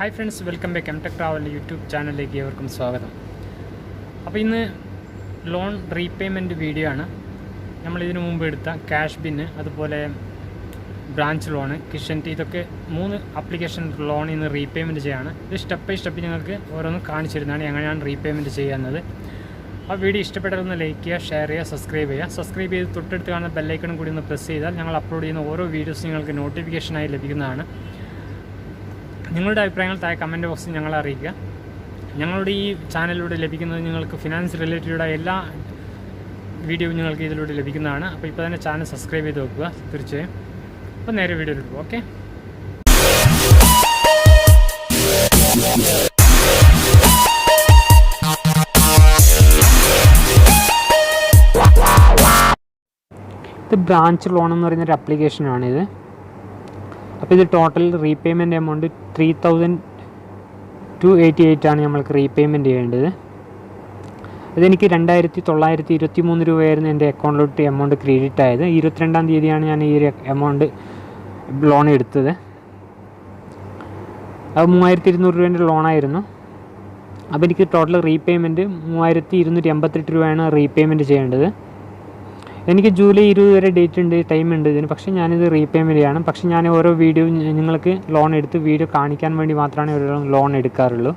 Hi friends welcome back M tech travel YouTube ചാനലിലേക്ക് ഏവർക്കും സ്വാഗതം. അപ്പോൾ ഇന്ന് ലോൺ റീപേയ്മെന്റ് വീഡിയോ ആണ്. നമ്മൾ ഇതിനു മുമ്പ് എടുത്ത ക്യാഷ് ബിന്ന് അതുപോലെ ബ്രാഞ്ച് ലോണ് കിഷൻ ടി ഇതൊക്കെ മൂന്ന് ആപ്ലിക്കേഷൻ ലോൺ ഇന്ന് റീപേയ്മെന്റ് ചെയ്യാണ്. ഇത് സ്റ്റെപ്പ് ബൈ സ്റ്റെപ്പ് നിങ്ങൾക്ക് ഓരോന്ന് കാണിച്ചു തരുന്നതാണ് എങ്ങനെയാണ് റീപേയ്മെന്റ് ചെയ്യുന്നത് ആ വീഡിയോ ഇഷ്ടപ്പെട്ടതൊന്ന് ലൈക്ക് ചെയ്യുക ഷെയർ ചെയ്യുക സബ്സ്ക്രൈബ് ചെയ്യുക. സബ്സ്ക്രൈബ് ചെയ്ത് തൊട്ടടുത്ത് കാണുന്ന ബെല്ലൈക്കണും കൂടി ഒന്ന് പ്രസ് ചെയ്താൽ ഞങ്ങൾ അപ്ലോഡ് ചെയ്യുന്ന ഓരോ വീഡിയോസ് നിങ്ങൾക്ക് നോട്ടിഫിക്കേഷനായി ലഭിക്കുന്നതാണ്. നിങ്ങളുടെ അഭിപ്രായങ്ങൾ താഴെ കമന്റ് ബോക്സിൽ ഞങ്ങളെ അറിയിക്കുക. ഞങ്ങളുടെ ഈ ചാനലിലൂടെ ലഭിക്കുന്നത് നിങ്ങൾക്ക് ഫിനാൻസ് റിലേറ്റഡ് എല്ലാ വീഡിയോയും നിങ്ങൾക്ക് ഇതിലൂടെ ലഭിക്കുന്നതാണ്. അപ്പോൾ ഇപ്പോൾ തന്നെ ചാനൽ സബ്സ്ക്രൈബ് ചെയ്ത് വെക്കുക തീർച്ചയായും. അപ്പോൾ നേരെ വീഡിയോയിലേക്ക് പോകും ഓക്കെ ഇത് ബ്രാഞ്ച് ലോൺ എന്ന് പറയുന്ന ഒരു ആപ്ലിക്കേഷനാണിത് അപ്പോൾ ഇത് total repayment amount three thousand two eighty eight ആണ് നമ്മൾക്ക് റീപേയ്മെന്റ് ചെയ്യേണ്ടത്. അതെനിക്ക് രണ്ടായിരത്തി തൊള്ളായിരത്തി ഇരുപത്തി മൂന്ന് രൂപയായിരുന്നു എന്റെ അക്കൗണ്ടിലോട്ട് എമൗണ്ട് ക്രെഡിറ്റ് ആയത്. ഇരുപത്തിരണ്ടാം തീയതിയാണ് ഞാൻ ഈ ഒരു എമൗണ്ട് ലോൺ എടുത്തത്. അത് മൂവായിരത്തി ഇരുന്നൂറ് രൂപേന്റെ ലോണായിരുന്നു അപ്പോൾ എനിക്ക് ടോട്ടൽ റീപേയ്മെന്റ് മൂവായിരത്തി ഇരുന്നൂറ്റി എൺപത്തെട്ട് രൂപയാണ് റീപേയ്മെന്റ് ചെയ്യേണ്ടത്. എനിക്ക് ജൂലൈ ഇരുപത് വരെ ഡേറ്റ് ഉണ്ട് ടൈം ഉണ്ട് ഇതിന്. പക്ഷേ ഞാനിത് റീപേയ്മെന്റ് ചെയ്യണം. പക്ഷേ ഞാൻ ഓരോ വീഡിയോ നിങ്ങൾക്ക് ലോൺ എടുത്ത് വീഡിയോ കാണിക്കാൻ വേണ്ടി മാത്രമാണ് ഒരു ലോൺ എടുക്കാറുള്ളൂ.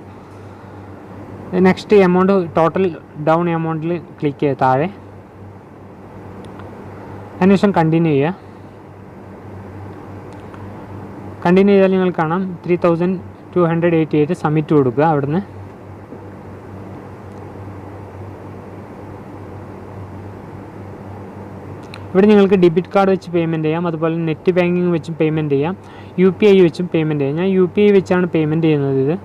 നെക്സ്റ്റ് എമൗണ്ട് ടോട്ടൽ ഡൗൺ എമൗണ്ടിൽ ക്ലിക്ക് ചെയ്യുക താഴെ. അതിനുശേഷം കണ്ടിന്യൂ ചെയ്യുക. കണ്ടിന്യൂ ചെയ്താൽ നിങ്ങൾ കാണാം. Three thousand two hundred eighty eight submit കൊടുക്കുക അവിടുന്ന്. ഇവിടെ നിങ്ങൾക്ക് ഡെബിറ്റ് കാർഡ് വെച്ച് പേയ്മെന്റ് ചെയ്യാം. അതുപോലെ നെറ്റ് ബാങ്കിങ് വെച്ചും പേയ്മെന്റ് ചെയ്യാം. യു പി ഐ വെച്ചും പേയ്മെന്റ് ചെയ്യാം. ഞാൻ യു പി ഐ വെച്ചാണ് പേയ്മെന്റ് ചെയ്യുന്നത് ഇത്.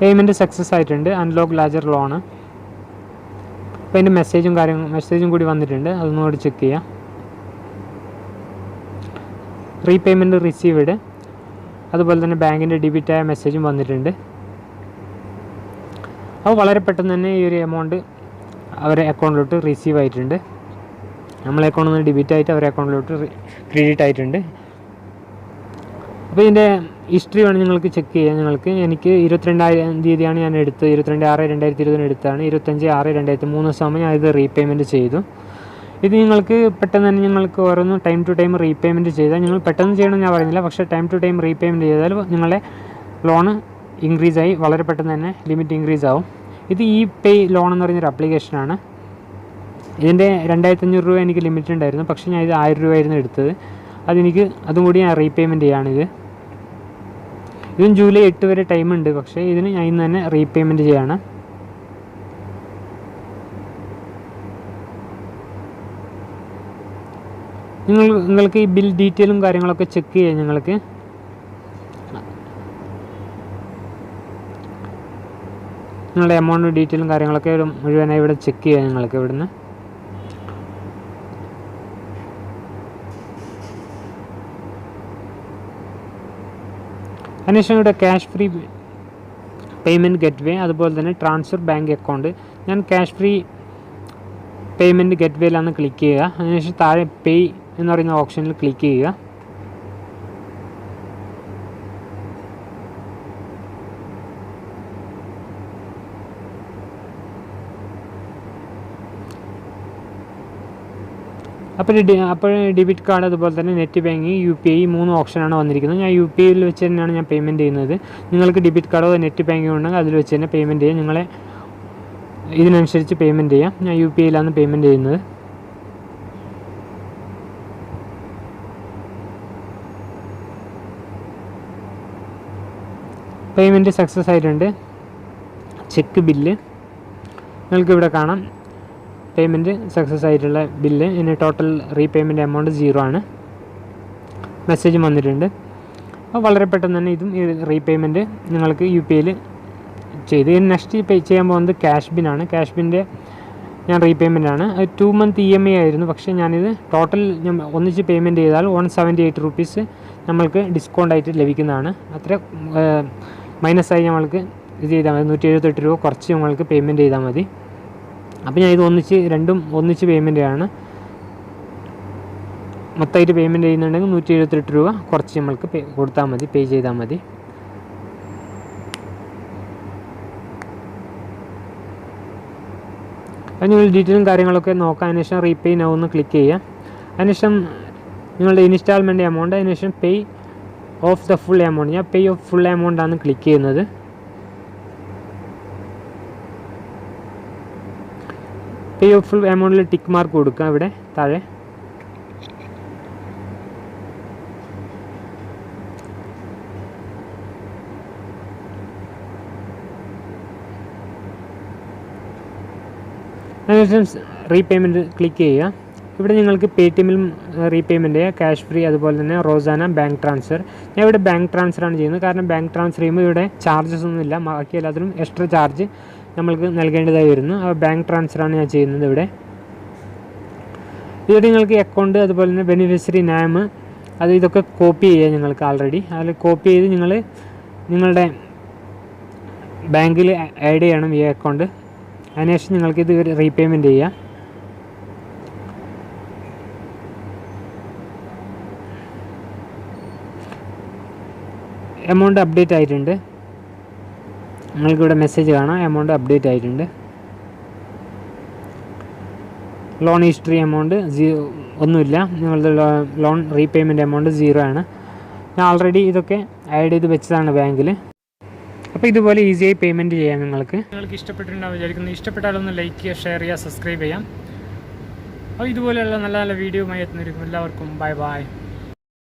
പേയ്മെന്റ് സക്സസ് ആയിട്ടുണ്ട്. അൺലോക്ക് ലാജർ ലോണ് അപ്പോൾ അതിന്റെ മെസ്സേജും കാര്യങ്ങളും മെസ്സേജും കൂടി വന്നിട്ടുണ്ട്. അതൊന്നും കൂടി ചെക്ക് ചെയ്യാം. റീപേയ്മെന്റ് റിസീവ്ഡ് അതുപോലെ തന്നെ ബാങ്കിന്റെ ഡെബിറ്റായ മെസ്സേജും വന്നിട്ടുണ്ട്. അപ്പോൾ വളരെ പെട്ടെന്ന് തന്നെ ഈ ഒരു എമൗണ്ട് അവരെ അക്കൗണ്ടിലോട്ട് റിസീവ് ആയിട്ടുണ്ട്. നമ്മളെ അക്കൗണ്ടിൽ നിന്ന് ഡെബിറ്റ് ആയിട്ട് അവരെ അക്കൗണ്ടിലോട്ട് ക്രെഡിറ്റ് ആയിട്ടുണ്ട്. അപ്പോൾ ഇതിന്റെ ഹിസ്റ്ററി വേണം നിങ്ങൾക്ക് ചെക്ക് ചെയ്യാൻ. നിങ്ങൾക്ക് എനിക്ക് ഇരുപത്തിരണ്ടായിരം തീയതിയാണ് ഞാൻ എടുത്തത്. ഇരുപത്തിരണ്ട് ആറ് രണ്ടായിരത്തി ഇരുപതിന് എടുത്താണ് ഇരുപത്തഞ്ച് ആറ് രണ്ടായിരത്തി മൂന്ന് ദിവസം ഞാൻ ഇത് റീപേയ്മെന്റ് ചെയ്തു. ഇത് നിങ്ങൾക്ക് പെട്ടെന്ന് തന്നെ നിങ്ങൾക്ക് ഓരോന്ന് ടൈം ടു ടൈം റീപേയ്മെന്റ് ചെയ്താൽ നിങ്ങൾ പെട്ടെന്ന് ചെയ്യണമെന്ന് ഞാൻ പറയുന്നില്ല. പക്ഷേ ടൈം ടു ടൈം റീപേയ്മെന്റ് ചെയ്താൽ നിങ്ങളുടെ ലോണ് ഇൻക്രീസ് ആയി വളരെ പെട്ടെന്ന് തന്നെ ലിമിറ്റ് ഇൻക്രീസ് ആവും. ഇത് ഇ പേ ലോൺ എന്ന് പറയുന്നൊരു ആപ്ലിക്കേഷനാണ് ഇതിന്റെ രണ്ടായിരത്തി അഞ്ഞൂറ് രൂപ എനിക്ക് ലിമിറ്റ് ഉണ്ടായിരുന്നു. പക്ഷേ ഞാൻ ഇത് ആയിരം രൂപയായിരുന്നു എടുത്തത്. അതെനിക്ക് അതും കൂടി ഞാൻ റീപേയ്മെന്റ് ചെയ്യാണിത് ഇതും. ജൂലൈ എട്ട് വരെ ടൈം ഉണ്ട്. പക്ഷേ ഇതിന് ഞാൻ ഇന്ന് തന്നെ റീപേയ്മെന്റ് ചെയ്യാണ്. നിങ്ങൾ നിങ്ങൾക്ക് ഈ ബിൽ ഡീറ്റെയിലും കാര്യങ്ങളൊക്കെ ചെക്ക് ചെയ്യാം നിങ്ങൾക്ക് നിങ്ങളുടെ എമൗണ്ട് ഡീറ്റെയിലും കാര്യങ്ങളൊക്കെ മുഴുവനായി ഇവിടെ ചെക്ക് ചെയ്യാം നിങ്ങൾക്ക് ഇവിടുന്ന്? അതിനുശേഷം ഇവിടെ cash free payment gateway അതുപോലെ തന്നെ ട്രാൻസ്ഫർ ബാങ്ക് അക്കൗണ്ട് ഞാൻ ക്യാഷ് ഫ്രീ പേയ്മെന്റ് ഗെറ്റ് വേയിലാണ് ക്ലിക്ക് ചെയ്യുക. അതിനുശേഷം താഴെ പേ എന്ന് പറയുന്ന ഓപ്ഷനിൽ ക്ലിക്ക് ചെയ്യുക. അപ്പോൾ അപ്പോൾ ഡെബിറ്റ് കാർഡ് അതുപോലെ തന്നെ net banking U P I മൂന്ന് ഓപ്ഷനാണ് വന്നിരിക്കുന്നത്. ഞാൻ യു പി ഐയിൽ വെച്ച് തന്നെയാണ് ഞാൻ പേയ്മെന്റ് ചെയ്യുന്നത്. നിങ്ങൾക്ക് ഡെബിറ്റ് കാർഡോ നെറ്റ് ബാങ്കിങ് ഉണ്ടെങ്കിൽ അതിൽ വെച്ച് തന്നെ പേയ്മെന്റ് ചെയ്യാം. നിങ്ങളെ ഇതിനനുസരിച്ച് പേയ്മെന്റ് ചെയ്യാം. ഞാൻ യു പി ഐയിലാണ് പേയ്മെന്റ് ചെയ്യുന്നത്. പേയ്മെന്റ് സക്സസ് ആയിട്ടുണ്ട്. ചെക്ക് ബില്ല് നിങ്ങൾക്ക് ഇവിടെ കാണാം. പേയ്മെന്റ് സക്സസ് ആയിട്ടുള്ള ബില്ല് ഇനി ടോട്ടൽ റീപേയ്മെന്റ് എമൗണ്ട് സീറോ ആണ്. മെസ്സേജും വന്നിട്ടുണ്ട്. അപ്പോൾ വളരെ പെട്ടെന്ന് തന്നെ ഇതും റീപേയ്മെന്റ് നിങ്ങൾക്ക് യു പി ഐയിൽ ചെയ്ത്. നെക്സ്റ്റ് പേ ചെയ്യാൻ പോകുന്നത് ക്യാഷ് ബിന്നാണ് ക്യാഷ് ബിന്റെ ഞാൻ റീപേയ്മെന്റ് ആണ്. അത് two month E M I ആയിരുന്നു. പക്ഷേ ഞാനിത് ടോട്ടൽ ഞാൻ ഒന്നിച്ച് പേയ്മെന്റ് ചെയ്താൽ വൺ സെവന്റി എയ്റ്റ് റുപ്പീസ് നമ്മൾക്ക് ഡിസ്കൗണ്ട് ആയിട്ട് ലഭിക്കുന്നതാണ്. അത്ര മൈനസ് ആയി നമ്മൾക്ക് ഇത് ചെയ്താൽ മതി. നൂറ്റി എഴുപത്തെട്ട് രൂപ കുറച്ച് നിങ്ങൾക്ക് പേയ്മെന്റ് ചെയ്താൽ മതി. അപ്പോൾ ഞാൻ ഇത് ഒന്നിച്ച് രണ്ടും ഒന്നിച്ച് പേയ്മെന്റ് ആണ് മൊത്തമായിട്ട് പേയ്മെന്റ് ചെയ്യുന്നുണ്ടെങ്കിൽ നൂറ്റി എഴുപത്തെട്ട് രൂപ കുറച്ച് നമ്മൾക്ക് പേ കൊടുത്താൽ മതി പേ ചെയ്താൽ മതി. അപ്പോൾ നിങ്ങൾ ഡീറ്റെയിലും കാര്യങ്ങളൊക്കെ നോക്കാം. അതിനുശേഷം റീപേ നൗ ഒന്ന് ക്ലിക്ക് ചെയ്യുക. അതിനുശേഷം നിങ്ങളുടെ ഇൻസ്റ്റാൾമെന്റ് എമൗണ്ട് അതിനുശേഷം pay off the full amount ഞാൻ പേ ഓഫ് ഫുൾ എമൗണ്ട് ആണ് ക്ലിക്ക് ചെയ്യുന്നത്. പേ ഓഫ് ഫുൾ എമൗണ്ടിൽ ടിക്ക് മാർക്ക് കൊടുക്കുക ഇവിടെ താഴെ. റീപേയ്മെന്റ് ക്ലിക്ക് ചെയ്യുക. ഇവിടെ നിങ്ങൾക്ക് പേ ടി എമ്മിലും റീപേയ്മെന്റ് ചെയ്യാം. ക്യാഷ് ഫ്രീ അതുപോലെ തന്നെ റോസാന ബാങ്ക് ട്രാൻസ്ഫർ ഞാൻ ഇവിടെ ബാങ്ക് ട്രാൻസ്ഫറാണ് ചെയ്യുന്നത്. കാരണം ബാങ്ക് ട്രാൻസ്ഫർ ചെയ്യുമ്പോൾ ഇവിടെ ചാർജസ് ഒന്നുമില്ല ബാക്കി എല്ലാത്തിനും എക്സ്ട്രാ ചാർജ് നമ്മൾക്ക് നൽകേണ്ടതായി വരുന്നു. ആ ബാങ്ക് ട്രാൻസ്ഫറാണ് ഞാൻ ചെയ്യുന്നത് ഇവിടെ. ഇവിടെ നിങ്ങൾക്ക് അക്കൗണ്ട് അതുപോലെ തന്നെ ബെനിഫിഷ്യറി നാം അത് ഇതൊക്കെ കോപ്പി ചെയ്യാം നിങ്ങൾക്ക് ആൾറെഡി അതിൽ കോപ്പി ചെയ്ത് നിങ്ങൾ നിങ്ങളുടെ ബാങ്കിൽ ആഡ് ചെയ്യണം ഈ അക്കൗണ്ട് അതിനുശേഷം നിങ്ങൾക്ക് ഇത് റീപേയ്മെന്റ് ചെയ്യാം. എമൗണ്ട് അപ്ഡേറ്റ് ആയിട്ടുണ്ട്. നിങ്ങൾക്കിവിടെ മെസ്സേജ് കാണാം. എമൗണ്ട് അപ്ഡേറ്റ് ആയിട്ടുണ്ട്. ലോൺ ഹിസ്റ്ററി എമൗണ്ട് സീറോ ഒന്നുമില്ല. നിങ്ങളുടെ ലോൺ റീപേയ്മെന്റ് എമൗണ്ട് സീറോ ആണ്. ഞാൻ ഓൾറെഡി ഇതൊക്കെ ആഡ് ചെയ്ത് വെച്ചതാണ് ബാങ്കിൽ അപ്പോൾ ഇതുപോലെ ഈസിയായി പേയ്മെന്റ് ചെയ്യാം നിങ്ങൾക്ക്. നിങ്ങൾക്ക് ഇഷ്ടപ്പെട്ടിട്ടുണ്ടാവും വിചാരിക്കുന്നു. ഇഷ്ടപ്പെട്ടാലൊന്ന് ലൈക്ക് ചെയ്യുക ഷെയർ ചെയ്യുക സബ്സ്ക്രൈബ് ചെയ്യാം. അപ്പോൾ ഇതുപോലെയുള്ള നല്ല നല്ല വീഡിയോയുമായി എത്തുന്നിരിക്കും എല്ലാവർക്കും. Bye bye